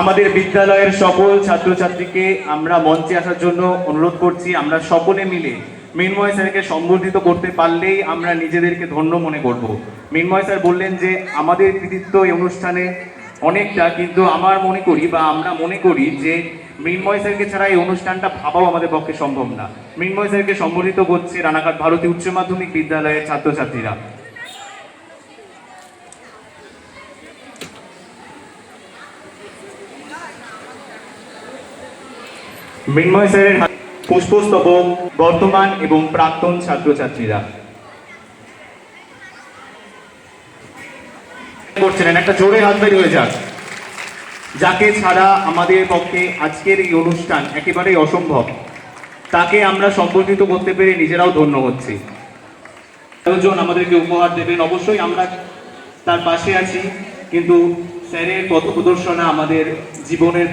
আমাদের বিদ্যালয়ের সকল ছাত্রছাত্রীকে আমরা মঞ্চে আসার জন্য অনুরোধ করছি। আমরা সকলে মিলে মৃন্ময় স্যারকে সম্বর্ধিত করতে পারলেই আমরা নিজেদেরকে ধন্য মনে করব। মৃন্ময় স্যার বললেন যে, আমাদের কৃতিত্ব এই অনুষ্ঠানে অনেকটা, কিন্তু আমার মনে করি বা আমরা মনে করি যে, মৃন্ময় স্যারকে ছাড়া এই অনুষ্ঠানটা ভাবাও আমাদের পক্ষে সম্ভব না। মৃন্ময় স্যারকে সম্বর্ধিত করছে রানাঘাট ভারতী উচ্চ মাধ্যমিক বিদ্যালয়ের ছাত্রছাত্রীরা। মৃন্ময় স্যারের পুষ্পস্তবক, বর্তমান এবং প্রাক্তন ছাত্রছাত্রীরা। করছিলেন, একটা জোরে হাত বের হয়ে যাক। যাকে ছাড়া আমাদের পক্ষে আজকের এই অনুষ্ঠান একেবারেই অসম্ভব, তাকে আমরা সম্বর্ধিত করতে পেরে নিজেরাও ধন্য হচ্ছি। আয়োজন আমাদেরকে উপহার দেবেন, অবশ্যই আমরা তার পাশে আছি, কিন্তু স্যারের পথ প্রদর্শনা আমাদের জীবনের